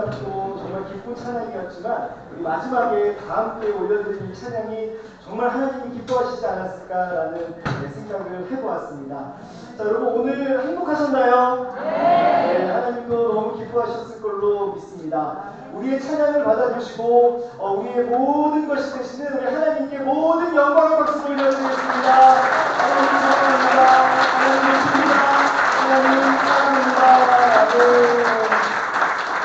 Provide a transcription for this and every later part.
찬양도 정말 기쁜 찬양이었지만 우리 마지막에 다 함께 올려드린 이 찬양이 정말 하나님이 기뻐하시지 않았을까라는 네, 생각을 해보았습니다. 자 여러분 오늘 행복하셨나요? 네. 하나님도 너무 기뻐하셨을 걸로 믿습니다. 우리의 찬양을 받아주시고 어, 우리의 모든 것이 되시는 우리 하나님께 모든 영광의 박수 올려드리겠습니다. 하나님 사랑합니다. 하나님 주입니다. 하나님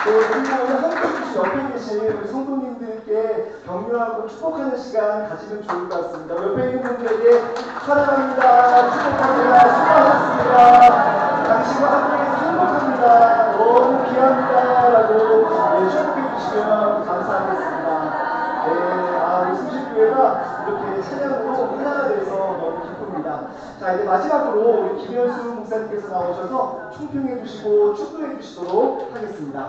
오늘 함께 해주신 옆에 계신 우리 성도님들께 격려하고 축복하는 시간 가지면 좋을 것 같습니다. 옆에 있는 분들에게 사랑합니다. 축복합니다. 수고하셨습니다. 당신과 함께해서 행복합니다. 너무 귀합니다. 라고 네, 축복해 주시면 감사하겠습니다. 네, 아, 우리 승실교회가 이렇게 찬양으로 하나가 돼서 너무 기쁩니다. 자, 이제 마지막으로 우리 김현수 목사님께서 나오셔서 총평해 주시고 축도해 주시도록 하겠습니다.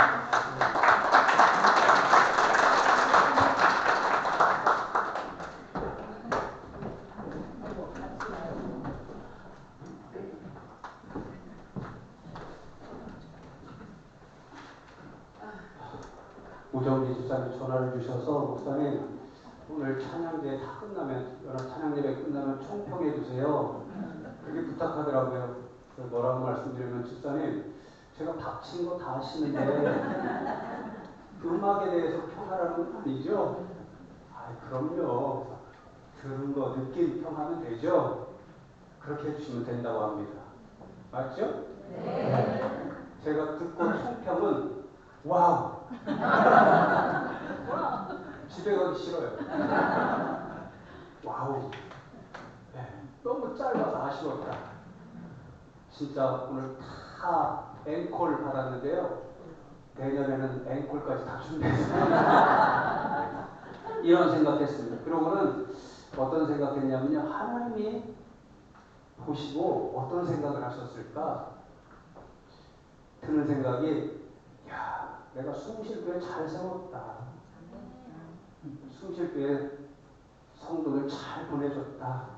우정기 집사님 전화를 주셔서 목사님 오늘 찬양대 다 끝나면 여러 찬양 예배 끝나면 총평해 주세요. 그렇게 부탁하더라고요. 그래서 뭐라고 말씀드리면 집사님 제가 닥친 거 다 아시는데 그 음악에 대해서 평하라는 건 아니죠? 아 그럼요. 들은 거 느낌 평하면 되죠? 그렇게 해주시면 된다고 합니다. 맞죠? 네. 제가 듣고 총평은 와우 집에 가기 싫어요. 와우. 네, 너무 짧아서 아쉬웠다. 진짜 오늘 다 앵콜 받았는데요. 내년에는 앵콜까지 다 준비했어요. 이런 생각했습니다. 그러고는 어떤 생각했냐면요. 하나님이 보시고 어떤 생각을 하셨을까? 드는 생각이, 야, 내가 숭실교회 잘 세웠다. 숭실교회 성도들 잘 보내줬다.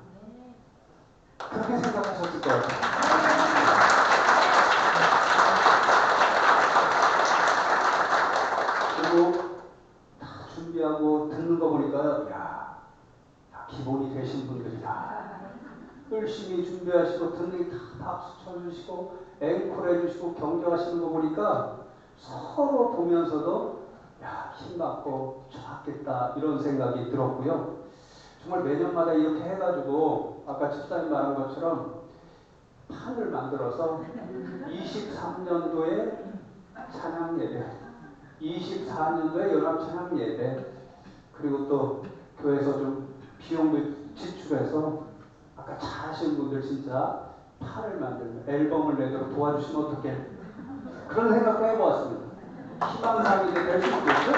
그렇게 생각하셨을 것 같아요. 그리고 다 준비하고 듣는 거 보니까요, 야, 다 기본이 되신 분들이다. 열심히 준비하시고 듣는 게다 박수 쳐주시고 앵콜 해주시고 경주하시는 거 보니까 서로 보면서도 야 힘받고 좋았겠다 이런 생각이 들었고요. 정말 매년마다 이렇게 해가지고 아까 집사님 말한 것처럼 판을 만들어서 23년도에 찬양 예배, 24년도에 연합 찬양 예배, 그리고 또 교회에서 좀 비용도 지출해서 아까 잘하시는 분들 진짜 판을 만들면 앨범을 내도록 도와주시면 어떡해 그런 생각도 해보았습니다. 희망사항이 될 수도 있죠?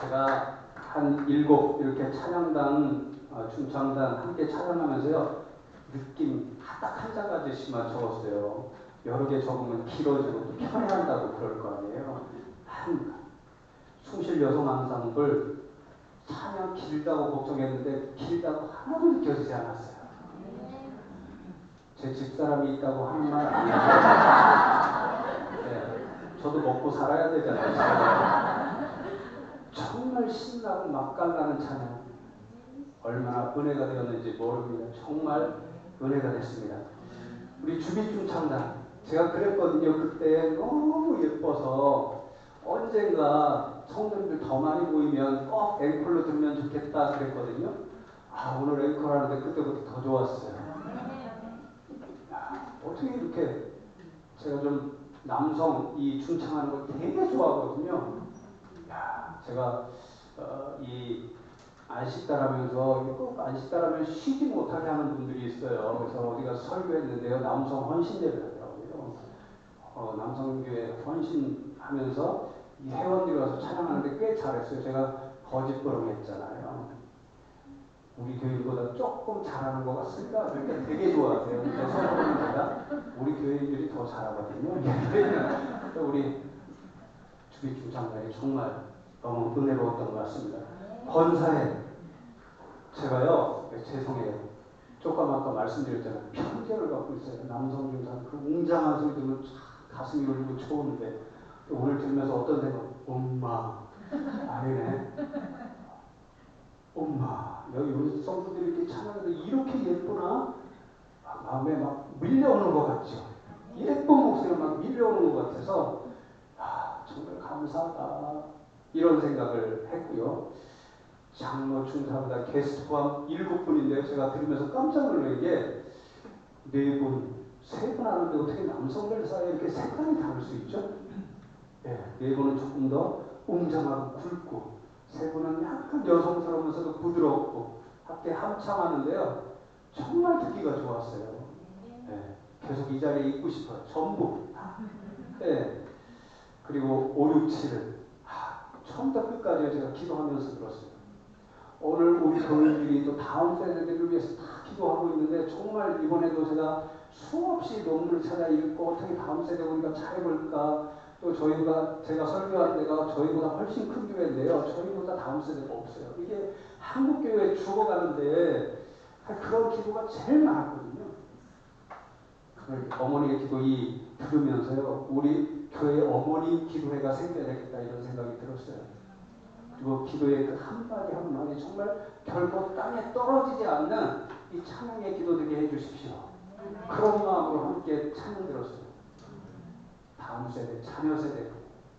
제가 한 일곱 이렇게 찬양단, 어, 중창단 함께 찬양하면서요 느낌 딱한 장가지씩만 적었어요. 여러 개 적으면 길어지고 또 편해한다고 그럴 거 아니에요. 한 숭실 여성 앙상블 찬양 길다고 걱정했는데 길다고 하나도 느껴지지 않았어요. 제 집사람이 있다고 하는 말 아니에요. 네, 저도 먹고 살아야 되잖아요. 정말 신나고 맛깔나는 찬양. 얼마나 은혜가 되었는지 모릅니다. 정말 은혜가 됐습니다. 우리 주비중 창단. 제가 그랬거든요. 그때 너무 예뻐서 언젠가 성도님들 더 많이 모이면 꼭 앵콜로 들으면 좋겠다 그랬거든요. 아, 오늘 앵콜 하는데 그때부터 더 좋았어요. 야, 어떻게 이렇게 제가 좀 남성 이 중창하는 걸 되게 좋아하거든요. 야, 제가 어, 이 안식달하면서 꼭 안식달하면 쉬지 못하게 하는 분들이 있어요. 그래서 어디가 설교했는데요. 남성 헌신 예배라고요. 어, 남성교회 헌신하면서 이 회원들이 와서 찬양하는데 꽤 잘했어요. 제가 거짓부렁했잖아요. 우리 교인보다 조금 잘하는 것 같습니다. 그러니까 되게 좋아하세요. 서로는 제가 우리 교인들이 더 잘하거든요. 우리 주비중 장관이 정말 너무 은혜로웠던 것 같습니다. 권사에 제가요 죄송해요. 조금 아까 말씀드렸잖아요. 편견을 갖고 있어요. 남성 중상 그 웅장한 소리 들으면 참 가슴이 울리고 좋은데 오늘 들으면서 어떤 생각? 엄마 아니네. 엄마 여기 우리 성도들이 이렇게 찬양해도 이렇게 예쁘나? 막 마음에 막 밀려오는 것 같죠. 예쁜 목소리가 막 밀려오는 것 같아서 아 정말 감사하다 이런 생각을 했고요. 장로 중사보다 게스트 포함 일곱 분인데요. 제가 들으면서 깜짝 놀란 게 네 분, 세 분 하는데 어떻게 남성들 사이에 이렇게 색깔이 다를 수 있죠? 예, 네 분은 조금 더 웅장하고 굵고 세 분은 약 간 여성스러우면서도 부드럽고 함께 한참 하는데요. 정말 듣기가 좋았어요. 예, 계속 이 자리에 있고 싶어요. 전부. 예. 그리고 5, 6, 7을 처음부터 끝까지 제가 기도하면서 들었어요. 오늘 우리 교인들이 또 다음 세대들을 위해서 다 기도하고 있는데 정말 이번에도 제가 수없이 논문을 찾아 읽고 어떻게 다음 세대 우리가 잘해볼까 또 저희가 제가 설교할 때가 저희보다 훨씬 큰 교회인데요. 저희보다 다음 세대가 없어요. 이게 한국 교회 죽어가는데 그런 기도가 제일 많았거든요. 그걸 어머니의 기도 이 들으면서요. 우리 교회 어머니 기도회가 생겨야 되겠다 이런 생각이 들었어요. 그리고 기도의 그 한마디 한마디 정말 결코 땅에 떨어지지 않는 이 찬양의 기도 되게 해주십시오. 그런 마음으로 함께 찬양 들었어요. 다음 세대, 자녀 세대,